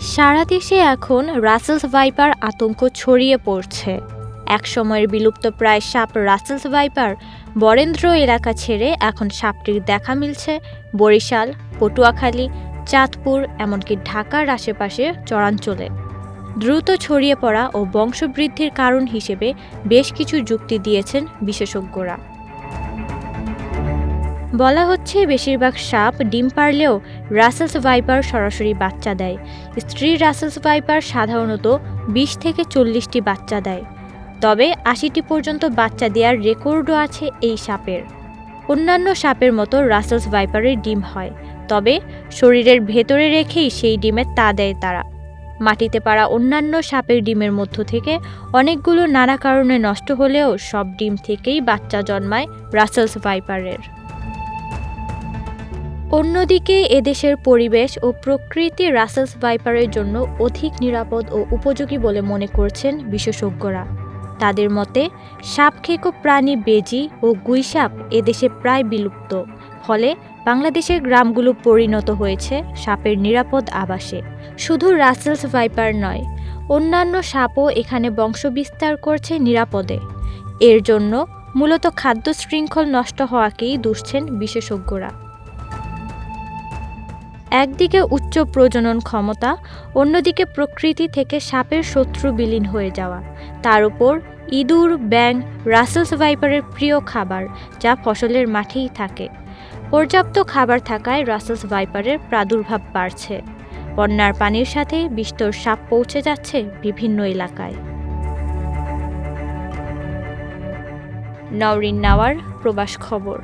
সারা দেশে এখন Russell's viper আতঙ্ক ছড়িয়ে পড়ছে। একসময়ের বিলুপ্ত প্রায় সাপ রাসেলস ভাইপার বরেন্দ্র এলাকা ছেড়ে এখন সাপটির দেখা মিলছে বরিশাল, পটুয়াখালী, চাঁদপুর, এমনকি ঢাকার আশেপাশে চরাঞ্চলে। দ্রুত ছড়িয়ে পড়া ও বংশবৃদ্ধির কারণ হিসেবে বেশ কিছু যুক্তি দিয়েছেন বিশেষজ্ঞরা। বলা হচ্ছে বেশিরভাগ সাপ ডিম পারলেও রাসেলস ভাইপার সরাসরি বাচ্চা দেয়। স্ত্রী রাসেলস ভাইপার সাধারণত বিশ থেকে চল্লিশটি বাচ্চা দেয়। তবে আশিটি পর্যন্ত বাচ্চা দেওয়ার রেকর্ডও আছে এই সাপের। অন্যান্য সাপের মতো রাসেলস ভাইপারের ডিম হয়, তবে শরীরের ভেতরে রেখেই সেই ডিমে তা দেয় তারা। মাটিতে পাড়া অন্যান্য সাপের ডিমের মধ্য থেকে অনেকগুলো নানা কারণে নষ্ট হলেও সব ডিম থেকেই বাচ্চা জন্মায় রাসেলস ভাইপারের। অন্যদিকে, এদেশের পরিবেশ ও প্রকৃতি রাসেলস ভাইপারের জন্য অধিক নিরাপদ ও উপযোগী বলে মনে করছেন বিশেষজ্ঞরা। তাদের মতে, সাপখেকো প্রাণী বেজি ও গুইসাপ এদেশে প্রায় বিলুপ্ত। ফলে বাংলাদেশের গ্রামগুলো পরিণত হয়েছে সাপের নিরাপদ আবাসে। শুধু রাসেলস ভাইপার নয়, অন্যান্য সাপও এখানে বংশবিস্তার করছে নিরাপদে। এর জন্য মূলত খাদ্য শৃঙ্খল নষ্ট হওয়াকেই দুষছেন বিশেষজ্ঞরা। একদিকে উচ্চ প্রজনন ক্ষমতা, অন্যদিকে প্রকৃতি থেকে সাপের শত্রু বিলীন হয়ে যাওয়া। তার উপর ইঁদুর ব্যাং রাসেলস ভাইপারের প্রিয় খাবার, যা ফসলের মাঠেই থাকে। পর্যাপ্ত খাবার থাকায় রাসেলস ভাইপারের প্রাদুর্ভাব বাড়ছে। বন্যার পানির সাথে বিস্তর সাপ পৌঁছে যাচ্ছে বিভিন্ন এলাকায়। নওরিন নাওয়ার, প্রবাস খবর।